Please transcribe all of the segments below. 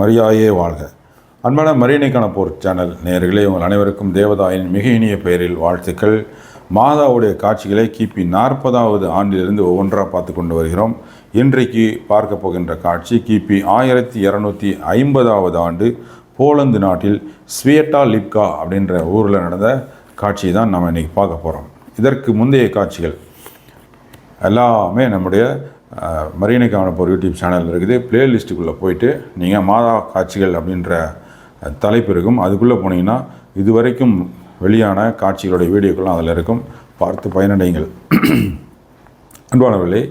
மரியாயே வாழ்க. அன்பான மரியணைக்கான போர் சேனல் நேர்களே உங்கள் அனைவருக்கும் தேவதாயின் மிக இனிய பெயரில் வாழ்த்துக்கள். மாதாவுடைய காட்சிகளை கிபி நாற்பதாவது ஆண்டிலிருந்து ஒவ்வொன்றாக பார்த்து கொண்டு வருகிறோம். இன்றைக்கு பார்க்க போகின்ற காட்சி கிபி ஆயிரத்தி இரநூத்தி ஐம்பதாவது ஆண்டு போலந்து நாட்டில் ஸ்வியட்டா லிப்கா அப்படின்ற ஊரில் நடந்த காட்சியை தான் நம்ம இன்றைக்கி பார்க்க போகிறோம். இதற்கு முந்தைய காட்சிகள். எல்லாமே நம்முடைய மரியணைக்கான ஒரு யூடியூப் சேனல் இருக்குது. பிளேலிஸ்ட்டுக்குள்ளே போயிட்டு நீங்கள் மாதா காட்சிகள் அப்படின்ற தலைப்பு இருக்கும். அதுக்குள்ளே போனீங்கன்னா இதுவரைக்கும் வெளியான காட்சிகளுடைய வீடியோக்கெல்லாம் அதில் இருக்கும். பார்த்து பயனடைங்கள். அன்பானவர்களே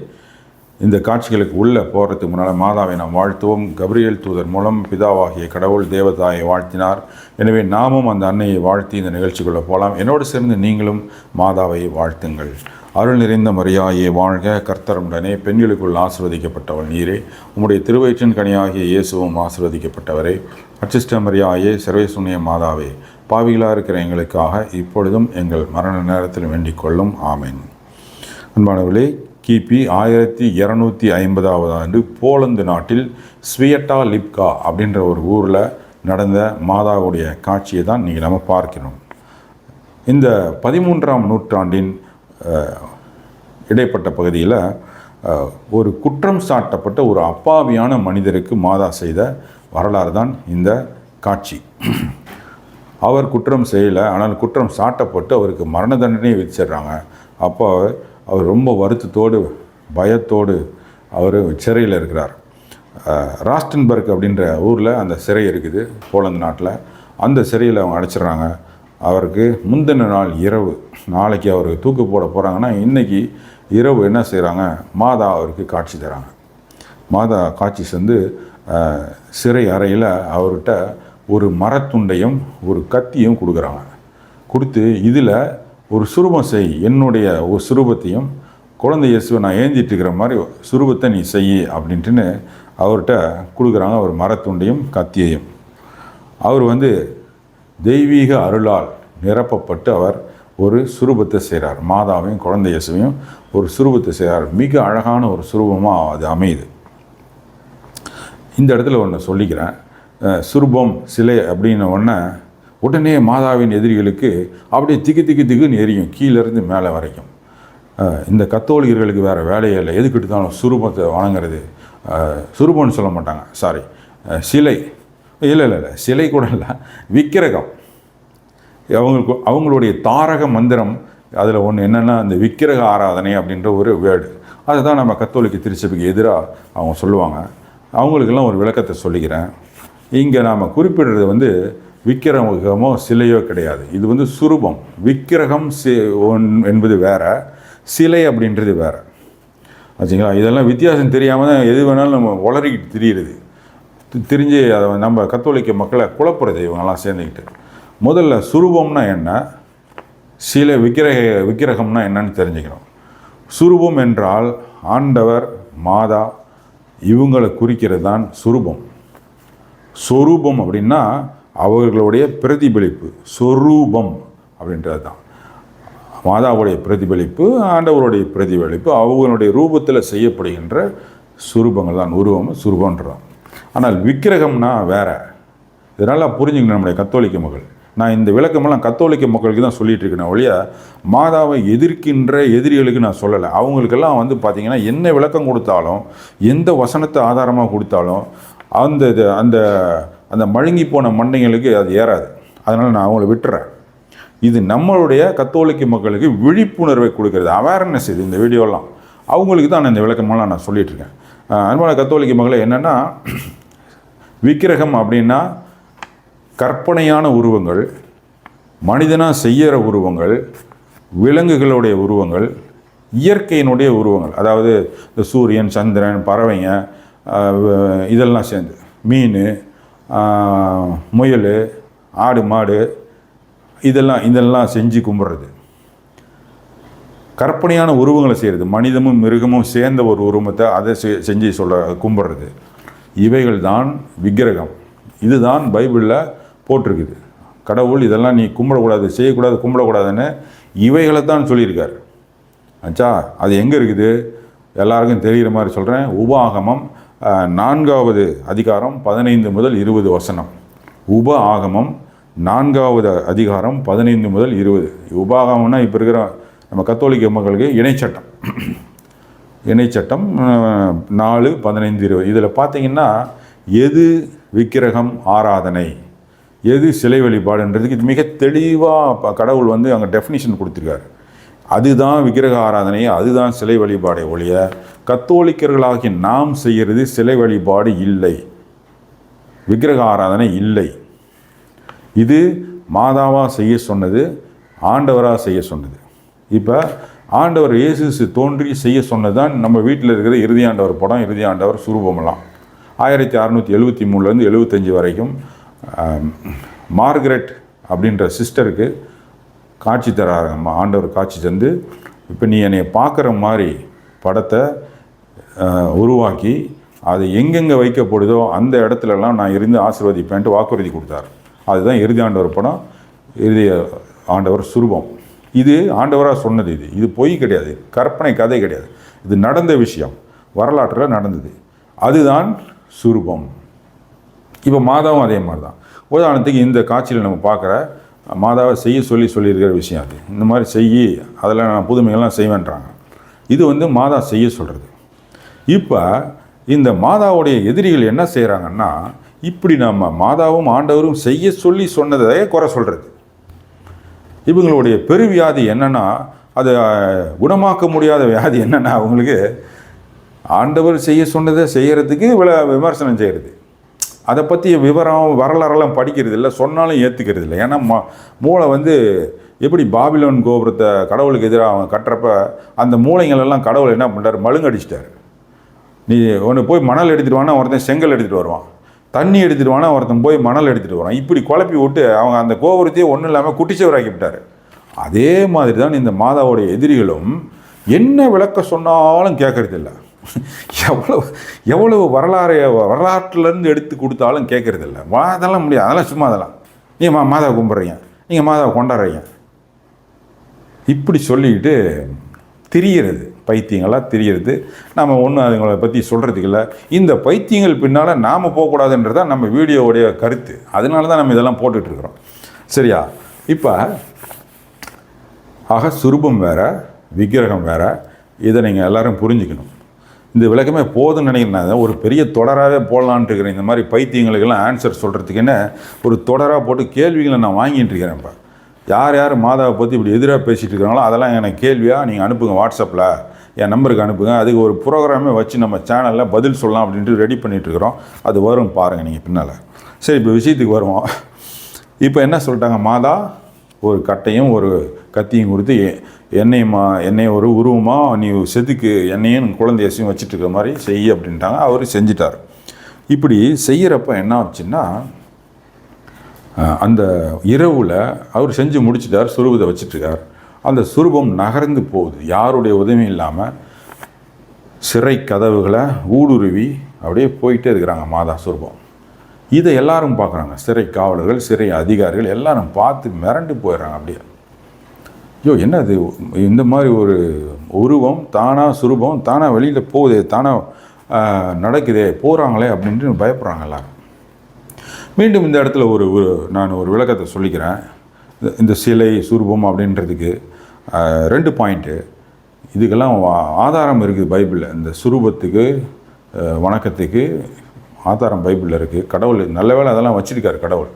இந்த காட்சிகளுக்கு உள்ளே போகிறதுக்கு முன்னால் மாதாவை நாம் வாழ்த்துவோம். கப்ரியேல் தூதர் மூலம் பிதாவாகிய கடவுள் தேவதாயை வாழ்த்தினார். எனவே நாமும் அந்த அன்னையை வாழ்த்தி இந்த நிகழ்ச்சிக்குள்ளே போகலாம் என்னோடு சேர்ந்து நீங்களும் மாதாவை வாழ்த்துங்கள். அருள் நிறைந்த மரியாயே வாழ்க கர்த்தருடனே பெண்களுக்குள் ஆசிர்வதிக்கப்பட்டவள் நீரே. உம்முடைய திருவயிற்றின் கனியாகிய இயேசுவும் ஆசிர்வதிக்கப்பட்டவரே. அச்சிஷ்ட மரியாயே சர்வேசுனிய மாதாவே. பாவிகளாக இருக்கிற எங்களுக்காக இப்பொழுதும் எங்கள் மரண நேரத்தில் வேண்டிக் கொள்ளும். ஆமேன். அன்பானவர்களே கிபி ஆயிரத்தி இரநூத்தி ஐம்பதாவது ஆண்டு போலந்து நாட்டில் ஸ்வியட்டா லிப்கா அப்படின்ற ஒரு ஊரில் நடந்த மாதாவுடைய காட்சியை தான் நீங்கள் நம்ம பார்க்கணும் இந்த பதிமூன்றாம் நூற்றாண்டின் இடைப்பட்ட பகுதியில் ஒரு குற்றம் சாட்டப்பட்ட ஒரு அப்பாவியான மனிதருக்கு மாதா செய்த வரலாறு தான் இந்த காட்சி. அவர் குற்றம் செய்யலை ஆனால் குற்றம் சாட்டப்பட்டு அவருக்கு மரண தண்டனையை விதிச்சிடுறாங்க. அப்போ அவர் ரொம்ப வருத்தத்தோடு பயத்தோடு அவர் சிறையில் இருக்கிறார். ராஸ்டன்பர்க் அப்படின்ற ஊரில் அந்த சிறை இருக்குது போலந்து நாட்டில். அந்த சிறையில் அவங்க அடைச்சிடுறாங்க. அவருக்கு முந்தின நாள் இரவு நாளைக்கு அவர் தூக்கு போட போகிறாங்கன்னா இன்றைக்கி இரவு என்ன செய்கிறாங்க மாதா அவருக்கு காட்சி தராங்க. மாதா காட்சி சென்று சிறை அறையில் அவர்கிட்ட ஒரு மரத்துண்டையும் ஒரு கத்தியும் கொடுக்குறாங்க. கொடுத்து இதில் ஒரு சுரூபம் செய் என்னுடைய ஒரு சுரூபத்தையும் குழந்தை இயேசுவை நான் ஏந்திட்டு இருக்கிற மாதிரி சுரூபத்தை நீ செய் அப்படின்ட்டுன்னு அவர்கிட்ட கொடுக்குறாங்க ஒரு மரத்துண்டையும் கத்தியையும். அவர் வந்து தெய்வீக அருளால் நிரப்பப்பட்டு அவர் ஒரு சுரூபத்தை செய்கிறார் மாதாவையும் குழந்தை இயேசுவையும் ஒரு சுரூபத்தை செய்கிறார் மிக அழகான ஒரு சுரூபமாக அது அமையுது. இந்த இடத்துல ஒன்று சொல்லிக்கிறேன். சுரூபம் சிலை அப்படின்ன உடனே உடனே மாதாவின் எதிரிகளுக்கு அப்படியே திக்கு திக்கு திக்குன்னு எரியும். கீழேருந்து மேலே வரைக்கும். இந்த கத்தோலிகர்களுக்கு வேறு வேலையே இல்லை. எதுக்கு எடுத்தாலும் சுரூபத்தை வணங்குறது. சுரூபம்னு சொல்ல மாட்டாங்க. சாரி சிலை. இல்லை இல்லை இல்லை. சிலை கூட இல்லை. விக்கிரகம். அவங்களுக்கு அவங்களுடைய தாரக மந்திரம் அதில் ஒன்று என்னென்னா இந்த விக்கிரக ஆராதனை அப்படின்ற ஒரு வேர்டு. அதை தான் நம்ம கத்தோலிக்க திருச்சபைக்கு எதிராக அவங்க சொல்லுவாங்க. அவங்களுக்கெல்லாம் ஒரு விளக்கத்தை சொல்லிக்கிறேன். இங்கே நாம் குறிப்பிடுறது வந்து விக்கிரகமோ சிலையோ கிடையாது. இது வந்து சுரூபம். விக்கிரகம் சி ஒன்- என்பது வேற சிலை அப்படின்றது வேற. ஆச்சுங்களா? இதெல்லாம் வித்தியாசம் தெரியாமல் தான் எது வேணாலும் நம்ம உளறிக்கிட்டு தெரியுது தெரிஞ்சு அதை நம்ம கத்தோலிக்க மக்களை குழப்புறது இவங்கெல்லாம் சேர்ந்துக்கிட்டு. முதல்ல சுரூபம்னா என்ன? சில விக்கிரக விக்கிரகம்னா என்னன்னு தெரிஞ்சுக்கணும். சுரூபம் என்றால் ஆண்டவர் மாதா இவங்களை குறிக்கிறது தான் சுரூபம். சொரூபம் அப்படின்னா அவர்களுடைய பிரதிபலிப்பு சொரூபம் அப்படின்றது தான். மாதாவுடைய பிரதிபலிப்பு ஆண்டவருடைய பிரதிபலிப்பு அவங்களுடைய ரூபத்தில் செய்யப்படுகின்ற சுரூபங்கள் தான். உருவம் சுரூபன்றோம் ஆனால் விக்கிரகம்னா வேற. இதனால் புரிஞ்சுக்கணும் நம்முடைய கத்தோலிக்க மகள் நான் இந்த விளக்கமெல்லாம் கத்தோலிக்க மக்களுக்கு தான் சொல்லிகிட்டு இருக்கேன் ஒழிய மாதாவை எதிர்க்கின்ற எதிரிகளுக்கு நான் சொல்லலை. அவங்களுக்கெல்லாம் வந்து பார்த்திங்கன்னா என்ன விளக்கம் கொடுத்தாலும் எந்த வசனத்தை ஆதாரமாக கொடுத்தாலும் அந்த இது- அந்த அந்த மழுங்கி போன மண்டைங்களுக்கு அது ஏறாது. அதனால் நான் அவங்கள விட்டுறேன். இது நம்மளுடைய கத்தோலிக்க மக்களுக்கு விழிப்புணர்வை கொடுக்கறது அவேர்னஸ் இது இந்த வீடியோலாம். அவங்களுக்கு தான் நான் இந்த விளக்கமெல்லாம் நான் சொல்லிகிட்ருக்கேன் இருக்கேன் அன்பான கத்தோலிக்க மக்களை என்னென்னா விக்கிரகம் அப்படின்னா கற்பனையான உருவங்கள் மனிதனாக செய்கிற உருவங்கள் விலங்குகளுடைய உருவங்கள் இயற்கையினுடைய உருவங்கள். அதாவது இந்த சூரியன் சந்திரன் பறவைங்க இதெல்லாம் சேர்ந்து. மீன் முயல் ஆடு மாடு இதெல்லாம் இதெல்லாம் செஞ்சு கும்பிட்றது. கற்பனையான உருவங்களை செய்கிறது. மனிதமும் மிருகமும் சேர்ந்த ஒரு உருவத்தை அதை செ- செஞ்சு சொல்ல கும்பிட்றது. இவைகள் தான் விக்கிரகம். இதுதான் பைபிளில் போட்டிருக்குது. கடவுள் இதெல்லாம் நீ கும்பிடக்கூடாது செய்யக்கூடாது கும்பிடக்கூடாதுன்னு இவைகளை தான் சொல்லியிருக்கார். ஆச்சா அது எங்கே இருக்குது? எல்லாருக்கும் தெரிகிற மாதிரி சொல்கிறேன் உபாகமம் நான்காவது அதிகாரம் பதினைந்து முதல் இருபது வசனம். உப ஆகமம் நான்காவது அதிகாரம் பதினைந்து முதல் இருபது. உபாகமம்னா இப்போ இருக்கிற நம்ம கத்தோலிக்க மக்களுக்கு இணைச்சட்டம். இணைச்சட்டம் நாலு பதினைந்து இருபது. இதில் பார்த்தீங்கன்னா எது விக்கிரகம் ஆராதனை? எது சிலை வழிபாடுன்றதுக்கு இது மிக தெளிவாக கடவுள் வந்து அங்கே டெஃபினிஷன் கொடுத்துருக்காரு. அதுதான் விக்கிரக ஆராதனை அதுதான் சிலை வழிபாடை ஒழிய கத்தோலிக்கர்களாகி நாம் செய்கிறது சிலை வழிபாடு இல்லை. விக்கிரக ஆராதனை இல்லை. இது மாதாவாக செய்ய சொன்னது ஆண்டவராக செய்ய சொன்னது. இப்போ ஆண்டவர் இயேசு தோன்றி செய்ய சொன்னதுதான் நம்ம வீட்டில் இருக்கிற இறுதி ஆண்டவர் படம் இறுதி ஆண்டவர் சுரூபமெல்லாம். ஆயிரத்தி அறநூற்றி எழுபத்தி மூணுலேருந்து எழுபத்தஞ்சி வரைக்கும் மார்கரெட் அப்படின்ற சிஸ்டருக்கு காட்சி தராங்க. ஆண்டவர் காட்சி தந்து இப்போ நீ என்னை பார்க்குற மாதிரி படத்தை உருவாக்கி அது எங்கெங்கே வைக்கப்படுதோ அந்த இடத்துலலாம் நான் இருந்து ஆசீர்வதிப்பேன்ட்டு வாக்குறுதி கொடுத்தார். அதுதான் இறுதி ஆண்டவர் படம் இறுதி ஆண்டவர் சுரூபம். இது ஆண்டவராக சொன்னது இது. இது பொய் கிடையாது. கற்பனை கதை கிடையாது. இது நடந்த விஷயம். வரலாற்றில் நடந்தது. அதுதான் சுரூபம். இப்போ மாதாவும் அதே மாதிரி தான் உதாரணத்துக்கு இந்த காட்சியில் நம்ம பார்க்குற மாதாவை செய்ய சொல்லி சொல்லியிருக்கிற விஷயம் அது. இந்த மாதிரி செய்யி அதெல்லாம் நான் புதுமைகள்லாம் செய்வேன்றாங்க. இது வந்து மாதா செய்ய சொல்கிறது இப்போ இந்த மாதாவுடைய எதிரிகள் என்ன செய்கிறாங்கன்னா இப்படி நம்ம மாதாவும் ஆண்டவரும் செய்ய சொல்லி சொன்னதையே குறை சொல்கிறது இவங்களுடைய பெருவியாதி என்னென்னா அதை குணமாக்க முடியாத வியாதி என்னென்னா அவங்களுக்கு ஆண்டவர் செய்ய சொன்னதை செய்கிறதுக்கு விமர்சனம் செய்கிறது அதை பற்றி விவரம் வரலாறெல்லாம் படிக்கிறது இல்லை சொன்னாலும் ஏற்றுக்கிறது இல்லை ஏன்னா ம மூளை வந்து எப்படி பாபிலோன் கோபுரத்தை கடவுளுக்கு எதிராக அவன் கட்டுறப்ப அந்த மூளைங்களெல்லாம் கடவுள் என்ன பண்ணுறாரு மழுங்கடிச்சிட்டாரு. நீ ஒன்று போய் மணல் எடுத்துகிட்டு வானா ஒருத்தன் செங்கல் எடுத்துகிட்டு வருவான். தண்ணி எடுத்துகிட்டு வானா ஒருத்தன் போய் மணல் எடுத்துகிட்டு வரான் இப்படி குழப்பி விட்டு அவங்க அந்த கோபுரத்தையே ஒன்றும் இல்லாமல் குட்டிச்சவராக்கி விட்டார். அதே மாதிரி தான் இந்த மாதாவுடைய எதிரிகளும் என்ன விளக்க சொன்னாலும் கேட்கறதில்ல எவ்வளவு எவ்வளவு வரலாறு வரலாற்றுலேருந்து எடுத்து கொடுத்தாலும் கேட்கறதில்ல. வா அதெல்லாம் முடியாது. அதெல்லாம் சும்மா அதெல்லாம். நீங்கள் மா மாதாவை கும்பிட்றீங்க. நீங்கள் மாதாவை கொண்டாடுறீங்க. இப்படி சொல்லிக்கிட்டு திரியிறது. பைத்தியங்களாக திரியிறது. நம்ம ஒன்றும் அதுங்களை பற்றி சொல்கிறதுக்கு இல்லை. இந்த பைத்தியங்கள் பின்னால் நாம் போகக்கூடாதுன்றது தான் நம்ம வீடியோவுடைய கருத்து. அதனால தான் நம்ம இதெல்லாம் போட்டுட்ருக்குறோம். சரியா? இப்போ ஆக சுரூபம் வேறு விக்கிரகம் வேற இதை நீங்கள் எல்லோரும் புரிஞ்சுக்கணும். இந்த விளக்கமே போதும்னு நினைக்கிறேன். ஒரு பெரிய தொடராகவே போடலான்ட்டு இருக்கிறேன். இந்த மாதிரி பைத்தியங்களுக்கெல்லாம் ஆன்சர் சொல்கிறதுக்குன்னு ஒரு தொடராக போட்டு கேள்விகளை நான் வாங்கிட்டு இருக்கிறேன் இப்போ யார் யார் மாதாவை பற்றி இப்படி எதிராக பேசிகிட்டு இருக்கிறாங்களோ அதெல்லாம் எனக்கு கேள்வியாக நீங்கள் அனுப்புங்க வாட்ஸ்அப்பில் என் நம்பருக்கு அனுப்புங்க. அதுக்கு ஒரு ப்ரோக்ராமே வச்சு நம்ம சேனலில் பதில் சொல்லலாம் அப்படின்ட்டு ரெடி பண்ணிகிட்ருக்குறோம் அது வரும் பாருங்கள் நீங்கள் பின்னால். சரி இப்போ விஷயத்துக்கு வருவோம். இப்போ என்ன சொல்லிட்டாங்க? மாதா ஒரு கட்டையும் ஒரு கத்தியும் கொடுத்து என்னை மா எண்ணெய் ஒரு உருவமாக நீ செதுக்கு எண்ணெயும் குழந்தையசையும் வச்சுட்டு இருக்கிற மாதிரி செய் அப்படின்ட்டாங்க. அவர் செஞ்சிட்டார். இப்படி செய்கிறப்ப என்ன ஆச்சுன்னா அந்த இரவில் அவர் செஞ்சு முடிச்சிட்டார் சுரூபத்தை வச்சிட்ருக்கார் அந்த சுரூபம் நகர்ந்து போகுது. யாருடைய உதவியும் இல்லாமல் சிறை கதவுகளை ஊடுருவி அப்படியே போயிட்டே இருக்கிறாங்க மாதா சுரூபம். இதை எல்லாரும் பார்க்குறாங்க. சிறை காவலர்கள் சிறை அதிகாரிகள் எல்லாரும் பார்த்து மிரண்டு போயிடுறாங்க அப்படியே. ஐயோ என்ன அது இந்த மாதிரி ஒரு உருவம் தானாக சுரூபம் தானாக வெளியில் போகுதே தானாக நடக்குதே போகிறாங்களே அப்படின்ட்டு பயப்படுறாங்க எல்லாரும். மீண்டும் இந்த இடத்துல ஒரு ஒரு நான் ஒரு விளக்கத்தை சொல்லிக்கிறேன். இந்த- இந்த சிலை சுரூபம் அப்படின்றதுக்கு ரெண்டு பாயிண்ட்டு. இதுக்கெல்லாம் ஆதாரம் இருக்குது பைபிளில். இந்த சுரூபத்துக்கு வணக்கத்துக்கு ஆதாரம் பைபிளில் இருக்குது கடவுள் நல்ல வேளை அதெல்லாம் வச்சுருக்காரு கடவுள்.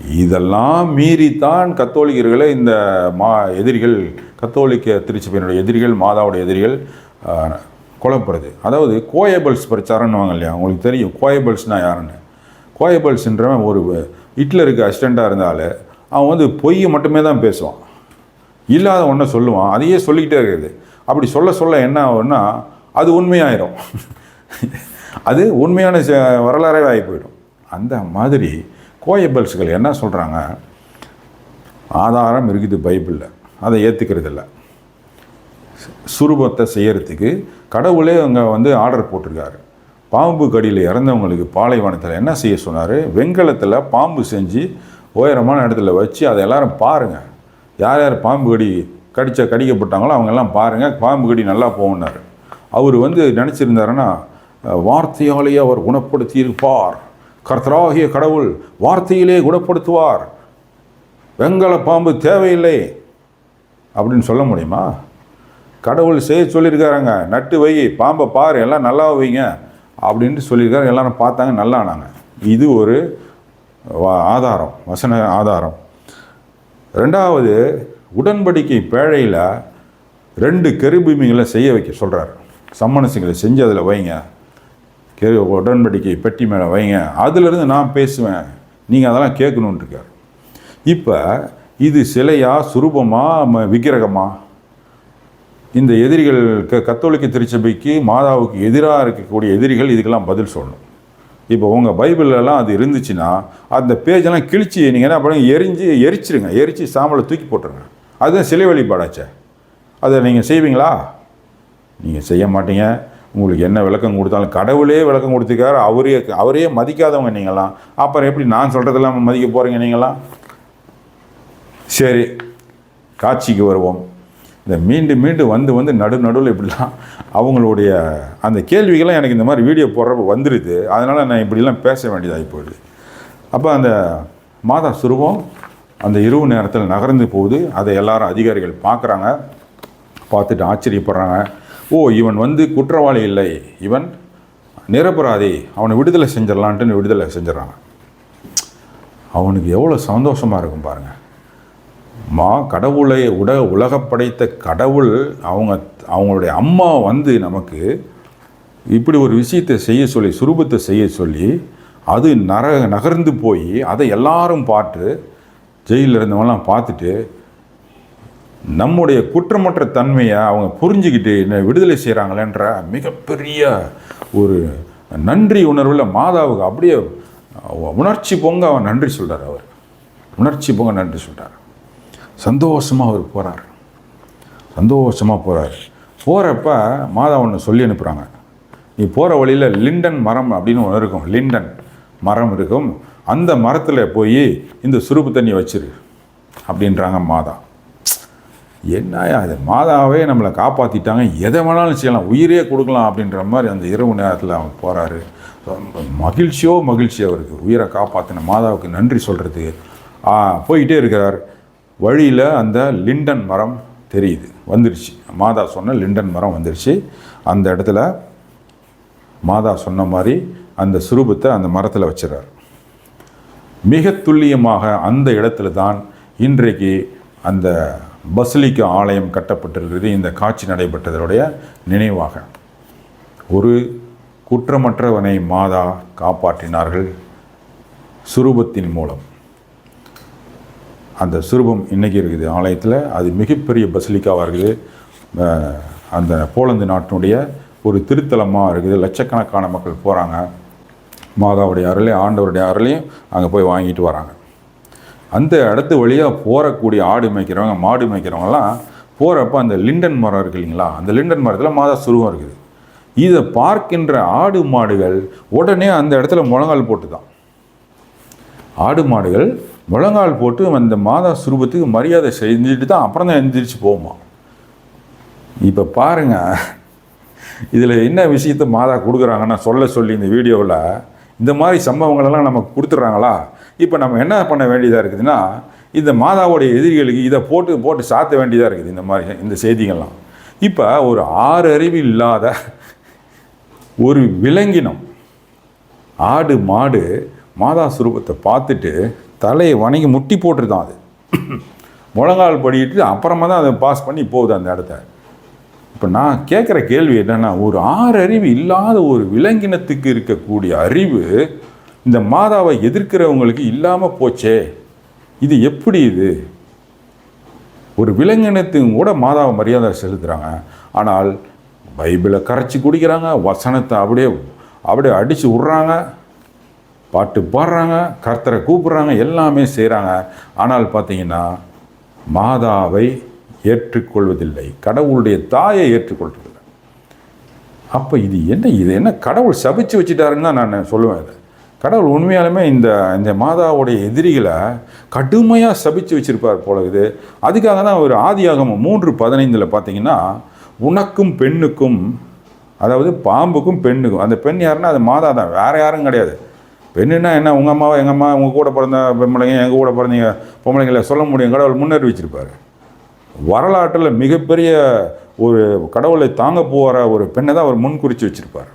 இதெல்லாம் மீறித்தான் கத்தோலிக்கர்களை இந்த மா எதிரிகள் கத்தோலிக்க திருச்சபையினுடைய எதிரிகள் மாதாவுடைய எதிரிகள் ஆஹ், குழப்புறது அதாவது கோயபல்ஸ் பிரச்சாரம்னுவாங்க இல்லையா? உங்களுக்கு தெரியும் கோயபல்ஸ்னால் யாருன்னு? கோயபல்ஸ்ன்றவன் ஒரு ஹிட்லருக்கு அசிஸ்டண்ட்டாக இருந்தால் அவன் வந்து பொய்யை மட்டுமே தான் பேசுவான். இல்லாத ஒன்றை சொல்லுவான் அதையே சொல்லிக்கிட்டே இருக்குது. அப்படி சொல்ல சொல்ல என்ன ஆகும்னா அது உண்மையாயிரும். அது உண்மையான ச- ஆகி போயிடும். அந்த மாதிரி கோயபல்ஸ்கள் என்ன சொல்கிறாங்க ஆதாரம் இருக்குது பைபிளில். அதை ஏற்றுக்கிறதில்ல சுரூபத்தை செய்யறதுக்கு கடவுளே அங்கே வந்து ஆர்டர் போட்டிருக்காரு. பாம்பு கடியில் இறந்தவங்களுக்கு பாலைவனத்தில் என்ன செய்ய சொன்னார்? வெண்கலத்தில் பாம்பு செஞ்சு உயரமான இடத்துல வச்சு அதை எல்லாரும் பாருங்கள் யார் யார் பாம்பு கடி கடிச்ச கடிக்கப்பட்டாங்களோ அவங்க எல்லாம் பாருங்கள் பாம்பு கடி நல்லா போகணுன்னார் அவர் வந்து நினச்சிருந்தாருன்னா வார்த்தையாலேயே அவர் குணப்படுத்தியிருப்பார். கர்த்தராகிய கடவுள் வார்த்தையிலே குணப்படுத்துவார். வெங்கல பாம்பு தேவையில்லை. அப்படின்னு சொல்ல முடியுமா? கடவுள் செய்ய சொல்லியிருக்காருங்க. நட்டு வை பாம்பை பாரு எல்லாம் நல்லா வைங்க. அப்படின்ட்டு சொல்லியிருக்காரு. எல்லாரும் பார்த்தாங்க நல்லா ஆனாங்க இது ஒரு ஆதாரம் வசன ஆதாரம். ரெண்டாவது உடன்படிக்கை பேழையில் ரெண்டு கருபூமிகளை செய்ய வைக்க சொல்கிறார் சம்மனசுங்களை செஞ்சு அதில் வைங்க. கே உடன்படிக்கை பெட்டி மேலே வைங்க. அதிலிருந்து நான் பேசுவேன். நீங்கள் அதெல்லாம் கேட்கணுன்ட்டுருக்கார் இப்போ இது சிலையா சுரூபமா ம- விக்கிரகமா? இந்த எதிரிகள் க கத்தோலிக்க திருச்சபைக்கு மாதாவுக்கு எதிராக இருக்கக்கூடிய எதிரிகள் இதுக்கெல்லாம் பதில் சொல்லணும். இப்போ உங்கள் பைபிள்லலாம் அது இருந்துச்சுன்னா அந்த பேஜெல்லாம் கிழிச்சு நீங்கள் என்ன பண்ணுங்க எரிஞ்சு எரிச்சிருங்க. எரிச்சு சாம்பலை தூக்கி போட்டுருங்க. அதுதான் சிலை வழிபாடாச்சே. அதை நீங்கள் செய்வீங்களா? நீங்கள் செய்ய மாட்டீங்க. உங்களுக்கு என்ன விளக்கம் கொடுத்தாலும் கடவுளே விளக்கம் கொடுத்துருக்காரு. அவரே அவரே மதிக்காதவங்க நீங்களாம் அப்புறம் எப்படி நான் சொல்கிறதெல்லாம் மதிக்க போகிறீங்க நீங்களாம் சரி காட்சிக்கு வருவோம். இந்த மீண்டும் மீண்டும் வந்து வந்து நடு நடுவில் இப்படிலாம் அவங்களுடைய அந்த கேள்விகள்லாம் எனக்கு இந்த மாதிரி வீடியோ போடுறப்ப வந்துடுது அதனால் நான் இப்படிலாம் பேச வேண்டியதாகி போயிடுது. அப்போ அந்த மாதா சுருவம் அந்த இரவு நேரத்தில் நகர்ந்து போகுது. அதை எல்லாரும் அதிகாரிகள் பார்க்குறாங்க. பார்த்துட்டு ஆச்சரியப்படுறாங்க. ஓ இவன் வந்து குற்றவாளி இல்லை. இவன் நிரபராதி. அவனை விடுதலை செஞ்சிடலான்ட்டுன்னு விடுதலை செஞ்சிடறாங்க அவனுக்கு எவ்வளோ சந்தோஷமாக இருக்கும் பாருங்கள் மா கடவுளை உட உலக படைத்த கடவுள் அவங்க அவங்களுடைய அம்மா வந்து நமக்கு இப்படி ஒரு விஷயத்தை செய்ய சொல்லி சுரூபத்தை செய்ய சொல்லி அது நர நகர்ந்து போய் அதை எல்லாரும் பார்த்து ஜெயிலில் இருந்தவங்களாம் பார்த்துட்டு நம்முடைய குற்றமற்ற தன்மையை அவங்க புரிஞ்சுக்கிட்டு என்னை விடுதலை செய்கிறாங்களேன்ற மிகப்பெரிய ஒரு நன்றி உணர்வில் மாதாவுக்கு அப்படியே உணர்ச்சி பொங்க அவன் நன்றி சொல்கிறார் அவர். உணர்ச்சி பொங்க நன்றி சொல்கிறார் சந்தோஷமாக அவர் போகிறார் சந்தோஷமாக போகிறார் போகிறப்ப மாதா ஒன்று சொல்லி அனுப்புகிறாங்க நீ போகிற வழியில் லிண்டன் மரம் அப்படின்னு ஒன்று இருக்கும். லிண்டன் மரம் இருக்கும். அந்த மரத்தில் போய் இந்த சுருப்பு தண்ணி வச்சிரு அப்படின்றாங்க மாதா. என்ன அது மாதாவே நம்மளை காப்பாற்றிட்டாங்க எதை வேணாலும் செய்யலாம். உயிரே கொடுக்கலாம் அப்படின்ற மாதிரி அந்த இரவு நேரத்தில் அவன் போகிறாரு மகிழ்ச்சியோ மகிழ்ச்சி அவருக்கு உயிரை காப்பாற்றின மாதாவுக்கு நன்றி சொல்கிறதுக்கு போயிட்டே இருக்கிறார். வழியில் அந்த லிண்டன் மரம் தெரியுது. வந்துருச்சு. மாதா சொன்ன லிண்டன் மரம் வந்துருச்சு. அந்த இடத்துல மாதா சொன்ன மாதிரி அந்த சுரூபத்தை அந்த மரத்தில் வச்சிடறார். மிக துல்லியமாக அந்த இடத்துல தான் இன்றைக்கு அந்த பசிலிக்க ஆலயம் கட்டப்பட்டிருக்கிறது. இந்த காட்சி நடைபெற்றதனுடைய நினைவாக. ஒரு குற்றமற்றவனை மாதா காப்பாற்றினார்கள் சுரூபத்தின் மூலம். அந்த சுரூபம் இன்றைக்கி இருக்குது. ஆலயத்தில் அது மிகப்பெரிய பசிலிக்காவாக இருக்குது அந்த போலந்து நாட்டினுடைய ஒரு திருத்தலமாக இருக்குது. லட்சக்கணக்கான மக்கள் போகிறாங்க மாதாவுடைய அருளையும் ஆண்டவருடைய அருளையும் அங்கே போய் வாங்கிட்டு வராங்க. அந்த இடத்து வழியாக போகக்கூடிய ஆடு மேய்க்கிறவங்க மாடு மேய்க்கிறவங்கலாம் போகிறப்ப அந்த லிண்டன் மரம் இருக்கு இல்லைங்களா? அந்த லிண்டன் மரத்தில் மாதா சுருவம் இருக்குது. இதை பார்க்கின்ற ஆடு மாடுகள் உடனே அந்த இடத்துல முழங்கால் போட்டு தான் ஆடு மாடுகள் முழங்கால் போட்டு அந்த மாதா சுரூபத்துக்கு மரியாதை செஞ்சுட்டு தான் அப்புறம் தான் எந்திரிச்சு போகுமா? இப்போ பாருங்கள் இதில் என்ன விஷயத்தை மாதா கொடுக்குறாங்கன்னா சொல்ல சொல்லி இந்த வீடியோவில் இந்த மாதிரி சம்பவங்களெல்லாம் நமக்கு கொடுத்துட்றாங்களா? இப்போ நம்ம என்ன பண்ண வேண்டியதாக இருக்குதுன்னா இந்த மாதாவுடைய எதிரிகளுக்கு இதை போட்டு போட்டு சாத்த வேண்டியதாக இருக்குது இந்த மாதிரி இந்த செய்திகள்லாம். இப்போ ஒரு ஆறு அறிவு இல்லாத ஒரு விலங்கினம் ஆடு மாடு மாதா சுரூபத்தை பார்த்துட்டு தலையை வணங்கி முட்டி போட்டுருதான் அது. முழங்கால் படிட்டு அப்புறமா தான் அதை பாஸ் பண்ணி போகுது அந்த இடத்த. இப்போ நான் கேட்குற கேள்வி என்னென்னா ஒரு ஆறு அறிவு இல்லாத ஒரு விலங்கினத்துக்கு இருக்கக்கூடிய அறிவு இந்த மாதாவை எதிர்க்கிறவங்களுக்கு இல்லாமல் போச்சே. இது எப்படி இது? ஒரு விலங்கினத்துக்கும் கூட மாதாவை மரியாதை செலுத்துகிறாங்க ஆனால் பைபிளை கரைச்சி குடிக்கிறாங்க வசனத்தை அப்படியே அப்படியே அடித்து விட்றாங்க பாட்டு பாடுறாங்க கர்த்தரை கூப்பிட்றாங்க எல்லாமே செய்கிறாங்க ஆனால் பார்த்தீங்கன்னா மாதாவை ஏற்றுக்கொள்வதில்லை. கடவுளுடைய தாயை ஏற்றுக்கொள்வதில்லை. அப்போ இது என்ன இது என்ன கடவுள் சபிச்சு வச்சுட்டாருன்னு தான் நான் சொல்லுவேன் இதை. கடவுள் உண்மையாலுமே இந்த இந்த மாதாவுடைய எதிரிகளை கடுமையாக சபித்து வச்சிருப்பார் போல இது. அதுக்காக தான் ஒரு ஆதியாகமம் மூன்று பதினைந்தில் பார்த்தீங்கன்னா உனக்கும் பெண்ணுக்கும் அதாவது பாம்புக்கும் பெண்ணுக்கும். அந்த பெண் யாருன்னா அது மாதா தான் வேறு யாரும் கிடையாது. பெண்ணுன்னா என்ன உங்கள் அம்மாவை எங்கள் அம்மா உங்கள் கூட பிறந்த பொம்பளைங்க எங்கள் கூட பிறந்தீங்க பொம்பளைங்களை சொல்ல முடியும் கடவுள் முன்னறிவிச்சிருப்பார். வரலாற்றில் மிகப்பெரிய ஒரு கடவுளை தாங்க போகிற ஒரு பெண்ணை தான் அவர் முன் குறித்து வச்சுருப்பார்.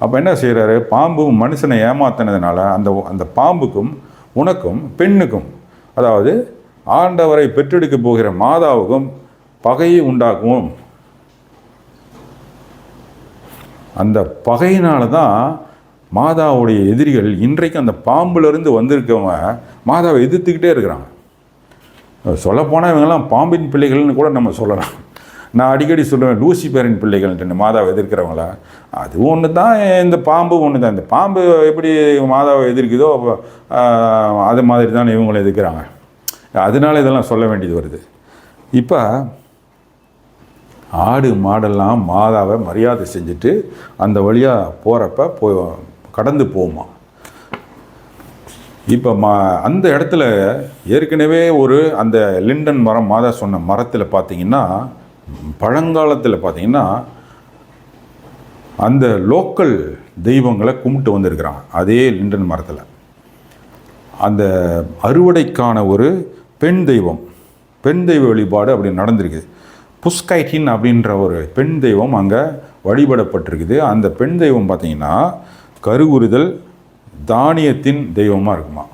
அப்போ என்ன செய்கிறாரு பாம்பு மனுஷனை ஏமாத்தினதுனால அந்த அந்த பாம்புக்கும் உனக்கும் பெண்ணுக்கும் அதாவது ஆண்டவரை பெற்றெடுக்க போகிற மாதாவுக்கும் பகையை உண்டாக்கும் அந்த பகையினால தான் மாதாவுடைய எதிரிகள் இன்றைக்கு அந்த பாம்புலேருந்து வந்திருக்கவங்க மாதாவை எதிர்த்துக்கிட்டே இருக்கிறாங்க. சொல்லப்போனால் இவங்கெல்லாம் பாம்பின் பிள்ளைகள்னு கூட நம்ம சொல்லலாம். நான் அடிக்கடி சொல்லுவேன் லூசிபேரின் பிள்ளைகள்ன்ட்டு மாதாவை எதிர்க்கிறவங்களா? அதுவும் ஒன்று தான் இந்த பாம்பு ஒன்று தான். இந்த பாம்பு எப்படி மாதாவை எதிர்க்குதோ அப்போ, அது மாதிரி தான் இவங்களை எதிர்க்கிறாங்க. அதனால இதெல்லாம் சொல்ல வேண்டியது வருது. இப்போ ஆடு மாடெல்லாம் மாதாவை மரியாதை செஞ்சுட்டு அந்த வழியாக போகிறப்ப போ கடந்து போகுமா இப்போ மா அந்த இடத்துல ஏற்கனவே ஒரு அந்த லிண்டன் மரம் மாதா சொன்ன மரத்தில் பார்த்தீங்கன்னா பழங்காலத்தில் பார்த்தீங்கன்னா அந்த லோக்கல் தெய்வங்களை கும்பிட்டு வந்திருக்கிறாங்க. அதே லிண்டன் மரத்தில். அந்த அறுவடைக்கான ஒரு பெண் தெய்வம் பெண் தெய்வ வழிபாடு அப்படி நடந்திருக்குது. புஸ்கைட்டின் அப்படின்ற ஒரு பெண் தெய்வம் அங்கே வழிபடப்பட்டிருக்குது. அந்த பெண் தெய்வம் பார்த்தீங்கன்னா கருவுறுதல் தானியத்தின் தெய்வமாக இருக்குமா?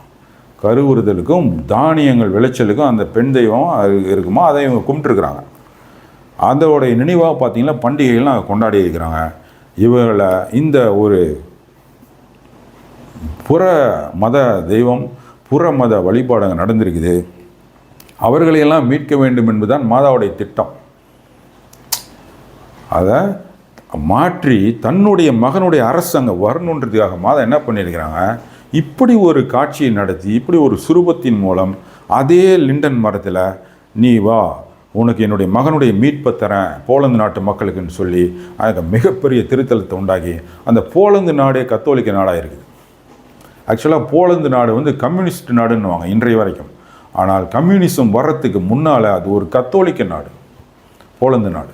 கருவுறுதலுக்கும் தானியங்கள் விளைச்சலுக்கும் அந்த பெண் தெய்வம் இருக்குமா? அதை இவங்க கும்பிட்டுருக்குறாங்க. அதோடைய நினைவாக பார்த்தீங்கன்னா பண்டிகைகள்லாம் கொண்டாடி இருக்கிறாங்க. இவர்களை இந்த ஒரு புற மத தெய்வம் புற மத வழிபாடு அங்கே நடந்திருக்குது. அவர்களையெல்லாம் மீட்க வேண்டும் என்பதுதான் மாதாவுடைய திட்டம். அதை மாற்றி தன்னுடைய மகனுடைய அரசு அங்கே வரணுன்றதுக்காக மாதா என்ன பண்ணியிருக்கிறாங்க? இப்படி ஒரு காட்சியை நடத்தி இப்படி ஒரு சுரூபத்தின் மூலம் அதே லிண்டன் மரத்தில் நீ வா உனக்கு என்னுடைய மகனுடைய மீட்பை தரேன். போலந்து நாட்டு மக்களுக்குன்னு சொல்லி அதுக்கு மிகப்பெரிய திருத்தலத்தை உண்டாகி அந்த போலந்து நாடே கத்தோலிக்க நாடாக இருக்குது ஆக்சுவலாக போலந்து நாடு வந்து கம்யூனிஸ்ட் நாடுன்னுவாங்க இன்றைய வரைக்கும். ஆனால் கம்யூனிசம் வர்றதுக்கு முன்னால் அது ஒரு கத்தோலிக்க நாடு. போலந்து நாடு.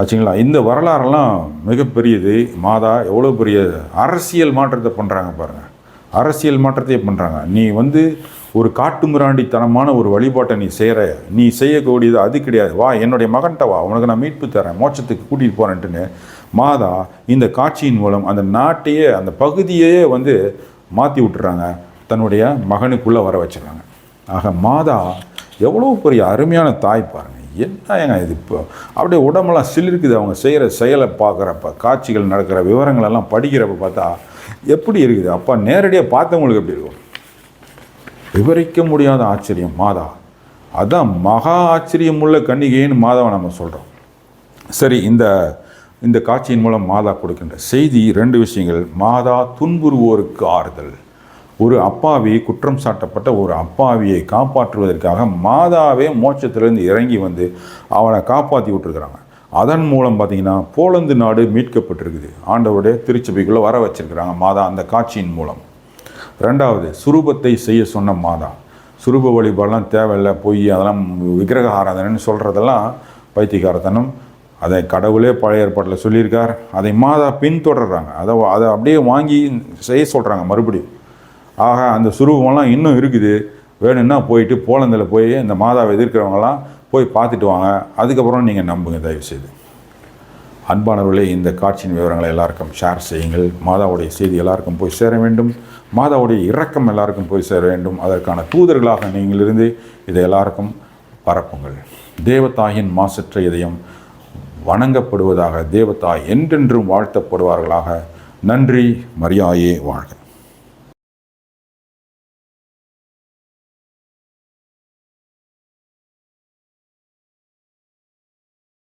ஆச்சுங்களா? இந்த வரலாறெல்லாம் மிகப்பெரியது. மாதா எவ்வளோ பெரிய அரசியல் மாற்றத்தை பண்ணுறாங்க பாருங்கள் அரசியல் மாற்றத்தையே பண்ணுறாங்க நீ வந்து ஒரு காட்டுமிராண்டித்தனமான ஒரு வழிபாட்டை நீ செய்கிற நீ செய்யக்கூடியது அது கிடையாது. வா என்னுடைய மகன்கிட்ட வா. உனக்கு நான் மீட்பு தரேன். மோட்சத்துக்கு கூட்டிகிட்டு போகிறேன்ட்டுன்னு மாதா இந்த காட்சியின் மூலம் அந்த நாட்டையே அந்த பகுதியையே வந்து மாற்றி விட்டுறாங்க. தன்னுடைய மகனுக்குள்ளே வர வச்சிடறாங்க. ஆக மாதா எவ்வளோ பெரிய அருமையான தாய் பாருங்க. என்ன ஏங்க இது இப்போ? அப்படியே உடம்பெல்லாம் சிலிருக்குது. அவங்க செய்கிற செயலை பார்க்குறப்ப காட்சிகள் நடக்கிற விவரங்கள் எல்லாம் படிக்கிறப்ப பார்த்தா எப்படி இருக்குது? அப்பா நேரடியாக பார்த்தவங்களுக்கு எப்படி இருக்கும்? விவரிக்க முடியாத ஆச்சரியம் மாதா. அதான் மகா ஆச்சரியமுள்ள கன்னிகைன்னு மாதாவை நம்ம சொல்கிறோம் சரி இந்த இந்த காட்சியின் மூலம் மாதா கொடுக்கின்ற செய்தி ரெண்டு விஷயங்கள். மாதா துன்புறுவோருக்கு ஆறுதல். ஒரு அப்பாவி குற்றம் சாட்டப்பட்ட ஒரு அப்பாவியை காப்பாற்றுவதற்காக மாதாவே மோட்சத்திலிருந்து இறங்கி வந்து அவனை காப்பாற்றி விட்டுருக்குறாங்க. அதன் மூலம் பார்த்தீங்கன்னா போலந்து நாடு மீட்கப்பட்டிருக்குது. ஆண்டவருடைய திருச்சபைக்குள்ளே வர வச்சிருக்கிறாங்க மாதா அந்த காட்சியின் மூலம். ரெண்டாவது சுரூபத்தை செய்ய சொன்ன மாதா. சுரூப வழிபாடெலாம் தேவையில்லை பொய் அதெல்லாம் விக்கிரக ஆராதனைன்னு சொல்கிறதெல்லாம் பைத்தியகாரத்தனம் அதை கடவுளே பழைய ஏற்பாட்டில் சொல்லியிருக்கார். அதை மாதா பின்தொடர்றாங்க. அதை அதை அப்படியே வாங்கி செய்ய சொல்கிறாங்க மறுபடியும் ஆக அந்த சுரூபமெல்லாம் இன்னும் இருக்குது. வேணும்னா போயிட்டு போலந்தில் போய் இந்த மாதாவை எதிர்க்கிறவங்களாம் போய் பார்த்துட்டு வாங்க. அதுக்கப்புறம் நீங்கள் நம்புங்க தயவுசெய்து. அன்பானவர்களே இந்த காட்சியின் விவரங்களை எல்லாருக்கும் ஷேர் செய்யுங்கள். மாதாவுடைய செய்தி எல்லாருக்கும் போய் சேர வேண்டும். மாதாவுடைய இரக்கம் எல்லாருக்கும் போய் சேர வேண்டும். அதற்கான தூதர்களாக நீங்கள் இருந்து இதை எல்லாருக்கும் பரப்புங்கள். தேவதாயின் மாசற்ற இதயம் வணங்கப்படுவதாக தேவதாய் என்றென்றும் வாழ்த்தப்படுவார்களாக. நன்றி மரியாயே வாழ்க.